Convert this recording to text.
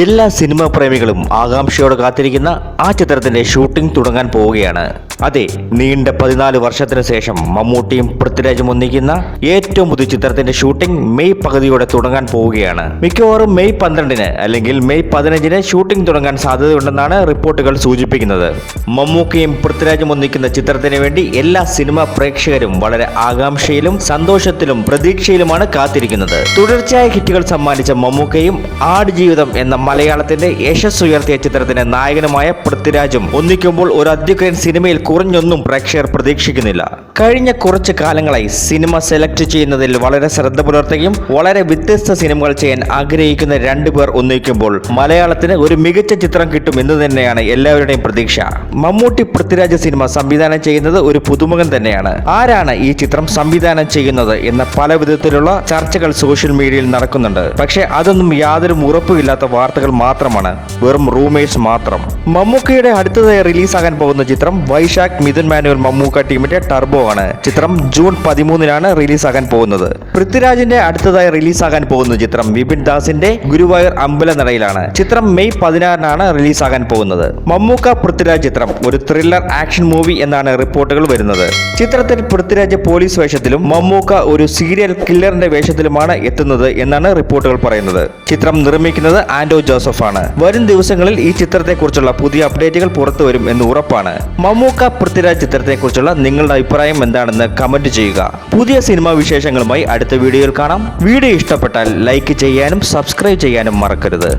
എല്ലാ സിനിമാ പ്രേമികളും ആകാംക്ഷയോടെ കാത്തിരിക്കുന്ന ആ ചിത്രത്തിന്റെ ഷൂട്ടിംഗ് തുടങ്ങാൻ പോവുകയാണ്. അതെ നീണ്ട പതിനാല് വർഷത്തിന് ശേഷം മമ്മൂട്ടിയും പൃഥ്വിരാജും ഒന്നിക്കുന്ന ഏറ്റവും പുതിയ ചിത്രത്തിന്റെ ഷൂട്ടിംഗ് മെയ് പകുതിയോടെ തുടങ്ങാൻ പോവുകയാണ്. മിക്കവാറും മെയ് പന്ത്രണ്ടിന് അല്ലെങ്കിൽ മെയ് പതിനഞ്ചിന് ഷൂട്ടിംഗ് തുടങ്ങാൻ സാധ്യതയുണ്ടെന്നാണ് റിപ്പോർട്ടുകൾ സൂചിപ്പിക്കുന്നത്. മമ്മൂക്കയും പൃഥ്വിരാജും ഒന്നിക്കുന്ന ചിത്രത്തിന് വേണ്ടി എല്ലാ സിനിമാ പ്രേക്ഷകരും വളരെ ആകാംക്ഷയിലും സന്തോഷത്തിലും പ്രതീക്ഷയിലുമാണ് കാത്തിരിക്കുന്നത്. തുടർച്ചയായ ഹിറ്റുകൾ സമ്മാനിച്ച മമ്മൂക്കയും ആടുജീവിതം എന്ന മലയാളത്തിന്റെ യശസ് ഉയർത്തിയ ചിത്രത്തിന് നായകനുമായ പൃഥ്വിരാജും ഒന്നിക്കുമ്പോൾ ഒരു അധ്യക്ഷൻ സിനിമയിൽ കുറഞ്ഞൊന്നും പ്രേക്ഷകർ പ്രതീക്ഷിക്കുന്നില്ല. കഴിഞ്ഞ കുറച്ച് കാലങ്ങളായി സിനിമ സെലക്ട് ചെയ്യുന്നതിൽ വളരെ ശ്രദ്ധ പുലർത്തുകയും വളരെ വ്യത്യസ്ത സിനിമകൾ ചെയ്യാൻ ആഗ്രഹിക്കുന്ന രണ്ടുപേർ ഒന്നിക്കുമ്പോൾ മലയാളത്തിന് ഒരു മികച്ച ചിത്രം കിട്ടും എന്ന് തന്നെയാണ് എല്ലാവരുടെയും പ്രതീക്ഷ. മമ്മൂട്ടി പൃഥ്വിരാജ് സിനിമ സംവിധാനം ചെയ്യുന്നത് ഒരു പുതുമുഖം തന്നെയാണ്. ആരാണ് ഈ ചിത്രം സംവിധാനം ചെയ്യുന്നത് എന്ന പല വിധത്തിലുള്ള ചർച്ചകൾ സോഷ്യൽ മീഡിയയിൽ നടക്കുന്നുണ്ട്. പക്ഷേ അതൊന്നും യാതൊരു ഉറപ്പുമില്ലാത്ത വാർത്തകൾ മാത്രമാണ്. വെറും റൂമേഴ്സ് മാത്രം. മമ്മൂക്കയുടെ അടുത്തതായി റിലീസാകാൻ പോകുന്ന ചിത്രം വൈശാഖ് മിഥുൻ മാനുവൽ മമ്മൂക്ക ടീമിന്റെ ടർബോ ആണ്. ചിത്രം ജൂൺ പതിമൂന്നിനാണ് റിലീസാകാൻ പോകുന്നത്. പൃഥ്വിരാജിന്റെ അടുത്തതായി റിലീസാകാൻ പോകുന്ന ചിത്രം വിപിൻ ദാസിന്റെ ഗുരുവായൂർ അമ്പലനടയിലാണ്. ചിത്രം മെയ് പതിനാറിനാണ് റിലീസാകാൻ പോകുന്നത്. മമ്മൂക്ക പൃഥ്വിരാജ് ചിത്രം. ഒരു ത്രില്ലർ ആക്ഷൻ മൂവി എന്നാണ് റിപ്പോർട്ടുകൾ വരുന്നത്. ചിത്രത്തിൽ പൃഥ്വിരാജ് പോലീസ് വേഷത്തിലും മമ്മൂക്ക ഒരു സീരിയൽ കില്ലറിന്റെ വേഷത്തിലുമാണ് എത്തുന്നത് എന്നാണ് റിപ്പോർട്ടുകൾ പറയുന്നത്. ചിത്രം നിർമ്മിക്കുന്നത് ആൻഡോ ജോസഫ് ആണ് വരും ദിവസങ്ങളിൽ ഈ ചിത്രത്തെക്കുറിച്ചുള്ള പുതിയ അപ്ഡേറ്റുകൾ പുറത്തു വരും എന്ന് ഉറപ്പാണ്. മമ്മൂക്ക പൃഥ്വിരാജ് ചിത്രത്തെക്കുറിച്ചുള്ള നിങ്ങളുടെ അഭിപ്രായം എന്താണെന്ന് കമന്റ് ചെയ്യുക. പുതിയ സിനിമാ വിശേഷങ്ങളുമായി അടുത്ത വീഡിയോയിൽ കാണാം. വീഡിയോ ഇഷ്ടപ്പെട്ടാൽ ലൈക്ക് ചെയ്യാനും സബ്സ്ക്രൈബ് ചെയ്യാനും മറക്കരുത്.